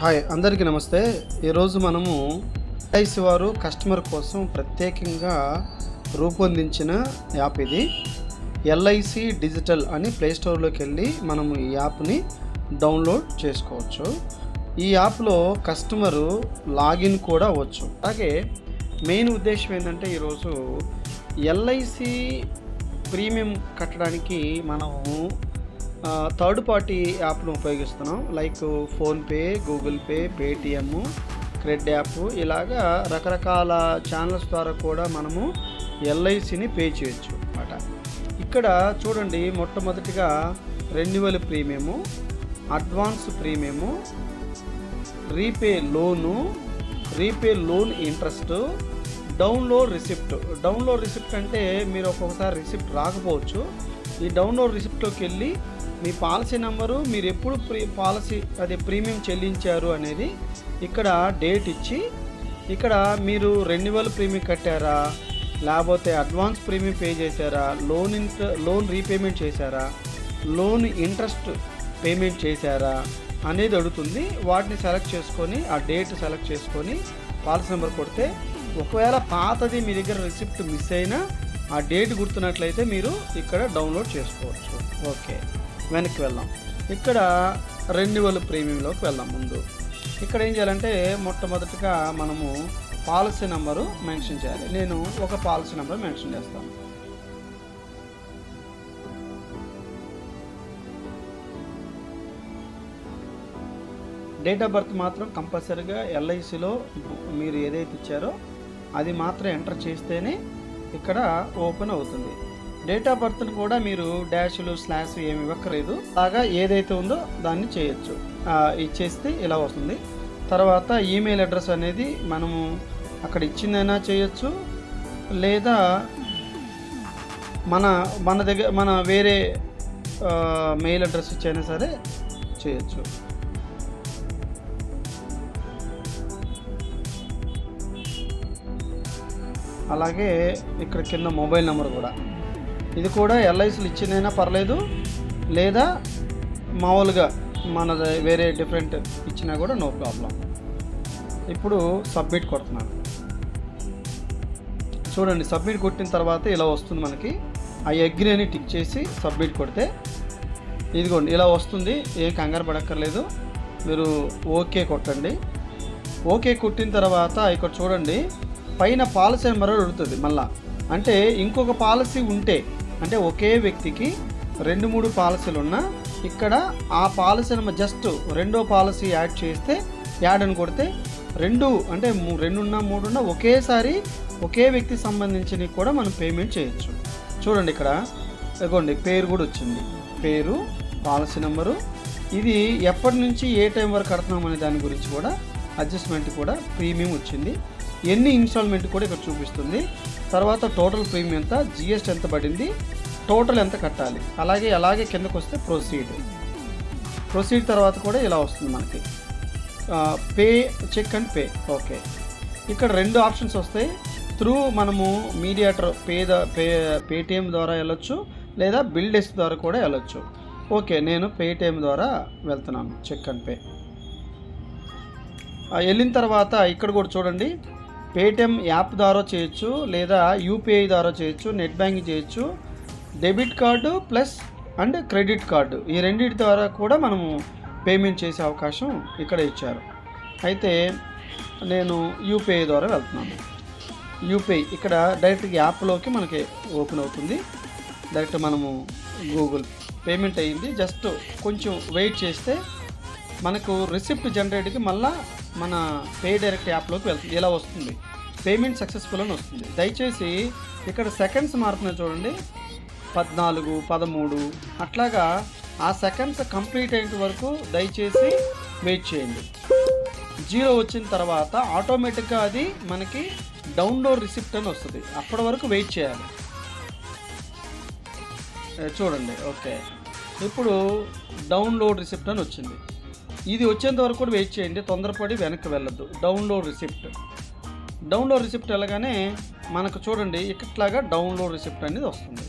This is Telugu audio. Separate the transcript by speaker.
Speaker 1: హాయ్ అందరికీ నమస్తే. ఈరోజు మనము ఎల్ఐసి వారు కస్టమర్ కోసం ప్రత్యేకంగా రూపొందించిన యాప్ ఇది. ఎల్ఐసి డిజిటల్ అని ప్లే స్టోర్లోకి వెళ్ళి మనము ఈ యాప్ని డౌన్లోడ్ చేసుకోవచ్చు. ఈ యాప్లో కస్టమరు లాగిన్ కూడా అవ్వచ్చు. అలాగే మెయిన్ ఉద్దేశం ఏంటంటే ఈరోజు ఎల్ఐసి ప్రీమియం కట్టడానికి మనము థర్డ్ పార్టీ యాప్ను ఉపయోగిస్తున్నాం. Like PhonePe Google pay Paytm CRED app ఇలాగా రకరకాల ఛానల్స్ ద్వారా కూడా మనము ఎల్ఐసిని పే చేయొచ్చు అన్నమాట. ఇక్కడ చూడండి మొట్టమొదటిగా renewal premium advance premium repay loan repay loan interest download receipt download receipt అంటే మీరు ఒక్కొక్కసారి రిసిప్ట్ రాకపోవచ్చు. ఈ డౌన్లోడ్ రిసిప్ట్లోకి వెళ్ళి మీ పాలసీ నెంబరు మీరు ఎప్పుడు ప్రీ పాలసీ అదే ప్రీమియం చెల్లించారు అనేది ఇక్కడ డేట్ ఇచ్చి ఇక్కడ మీరు రెన్యువల్ ప్రీమియం కట్టారా? లేకపోతే అడ్వాన్స్ ప్రీమియం పే చేశారా? లోన్ ఇంట్ర లోన్ రీపేమెంట్ చేశారా? లోన్ ఇంట్రెస్ట్ పేమెంట్ చేశారా? అనేది అడుగుతుంది. వాటిని సెలెక్ట్ చేసుకొని ఆ డేట్ సెలెక్ట్ చేసుకొని పాలసీ నెంబర్ కొడితే ఒకవేళ పాతది మీ దగ్గర రిసిప్ట్ మిస్ అయినా ఆ డేట్ గుర్తున్నట్లయితే మీరు ఇక్కడ డౌన్లోడ్ చేసుకోవచ్చు. ఓకే. వెనక్కి వెళ్దాం. ఇక్కడ రెన్యువల్ ప్రీమియంలోకి వెళ్దాం ముందు. ఇక్కడ ఏం చేయాలంటే మొట్టమొదటిగా మనము పాలసీ నెంబరు మెన్షన్ చేయాలి. నేను ఒక పాలసీ నెంబర్ మెన్షన్ చేస్తాను. డేట్ ఆఫ్ బర్త్ మాత్రం కంపల్సరీగా ఎల్ఐసిలో మీరు ఏదైతే ఇచ్చారో అది మాత్రం ఎంటర్ చేస్తేనే ఇక్కడ ఓపెన్ అవుతుంది. డేట్ ఆఫ్ బర్త్ని కూడా మీరు డాష్లు స్లాష్ ఏమి ఇవ్వక్కర్లేదు. అలాగా ఏదైతే ఉందో దాన్ని చేయొచ్చు. ఇచ్చేస్తే ఇలా వస్తుంది. తర్వాత ఈమెయిల్ అడ్రస్ అనేది మనము అక్కడ ఇచ్చిందైనా చేయొచ్చు. లేదా మన మన దగ్గర మన వేరే మెయిల్ అడ్రస్ ఇచ్చైనా సరే చేయొచ్చు. అలాగే ఇక్కడ కింద మొబైల్ నెంబర్ కూడా. ఇది కూడా ఎల్ఐసీలు ఇచ్చిందైనా పర్లేదు. లేదా మామూలుగా మన వేరే డిఫరెంట్ ఇచ్చినా కూడా నో ప్రాబ్లం. ఇప్పుడు సబ్మిట్ కొడుతున్నాను చూడండి సబ్మిట్ కొట్టిన తర్వాత ఇలా వస్తుంది మనకి. ఆ అగ్రి అని టిక్ చేసి సబ్మిట్ కొడితే ఇదిగోండి ఇలా వస్తుంది. ఏం కంగారు పడక్కర్లేదు. మీరు ఓకే కొట్టండి. ఓకే కొట్టిన తర్వాత ఇక్కడ చూడండి పైన పాలసీ నెంబర్ అడుగుతుంది మళ్ళా. అంటే ఇంకొక పాలసీ ఉంటే అంటే ఒకే వ్యక్తికి రెండు మూడు పాలసీలు ఉన్నా ఇక్కడ ఆ పాలసీ జస్ట్ రెండో పాలసీ యాడ్ చేస్తే యాడ్ అని కొడితే రెండు అంటే మూ- రెండున్నా మూడున్నా ఒకేసారి ఒకే వ్యక్తికి సంబంధించినవి కూడా మనం పేమెంట్ చేయొచ్చు. చూడండి ఇక్కడ. ఇదిగోండి పేరు కూడా వచ్చింది. పేరు పాలసీ నెంబరు. ఇది ఎప్పటి నుంచి ఏ టైం వరకు కడుతున్నాం అనే దాని గురించి కూడా అడ్జస్ట్మెంట్ కూడా ప్రీమియం వచ్చింది. ఎన్ని ఇన్స్టాల్మెంట్ కూడా ఇక్కడ చూపిస్తుంది. తర్వాత టోటల్ ప్రీమియం ఎంత జిఎస్టీ ఎంత పడింది టోటల్ ఎంత కట్టాలి. అలాగే అలాగే కిందకు వస్తే ప్రొసీడ్ ప్రొసీడ్ తర్వాత కూడా ఇలా వస్తుంది మనకి. Pay check and pay okay ఇక్కడ రెండు ఆప్షన్స్ వస్తాయి. త్రూ మనము mediator pay the pay Paytm ద్వారా వెళ్ళొచ్చు లేదా బిల్ డెస్క్ ద్వారా కూడా వెళ్ళొచ్చు. ఓకే నేను పేటిఎం ద్వారా వెళ్తున్నాను చెక్ అండ్ పే వెళ్ళిన తర్వాత ఇక్కడ కూడా చూడండి. పేటిఎం యాప్ ద్వారా చేయొచ్చు లేదా యూపీఐ ద్వారా చేయొచ్చు నెట్ బ్యాంకింగ్ చేయొచ్చు. Debit card plus and credit card ఈ రెండింటి ద్వారా కూడా మనము పేమెంట్ చేసే అవకాశం ఇక్కడ ఇచ్చారు. అయితే నేను యూపీఐ ద్వారా వెళ్తున్నాను. యూపీఐ ఇక్కడ డైరెక్ట్ యాప్లోకి మనకి ఓపెన్ అవుతుంది. డైరెక్ట్ మనము గూగుల్ పేమెంట్ అయ్యింది. జస్ట్ కొంచెం వెయిట్ చేస్తే మనకు రిసిప్ట్ జనరేట్కి మళ్ళీ మన పే డైరెక్ట్ యాప్లోకి వెళ్తుంది. ఇలా వస్తుంది. పేమెంట్ సక్సెస్ఫుల్ అని వస్తుంది. దయచేసి ఇక్కడ సెకండ్స్ మారుతున్నాయి చూడండి. పద్నాలుగు పదమూడు. అట్లాగా ఆ సెకండ్స్ కంప్లీట్ అయ్యేంత వరకు దయచేసి వెయిట్ చేయండి. జీరో వచ్చిన తర్వాత ఆటోమేటిక్గా అది మనకి డౌన్లోడ్ రిసిప్ట్ అని వస్తుంది. అప్పటి వరకు వెయిట్ చేయాలి. చూడండి. ఓకే. ఇప్పుడు డౌన్లోడ్ రిసిప్ట్ అని వచ్చింది. ఇది వచ్చేంత వరకు కూడా వెయిట్ చేయండి తొందరపడి వెనక్కి వెళ్ళొద్దు. డౌన్లోడ్ రిసిప్ట్ డౌన్లోడ్ రిసిప్ట్ వెళ్ళగానే మనకు చూడండి ఇట్లాగా డౌన్లోడ్ రిసిప్ట్ అనేది వస్తుంది.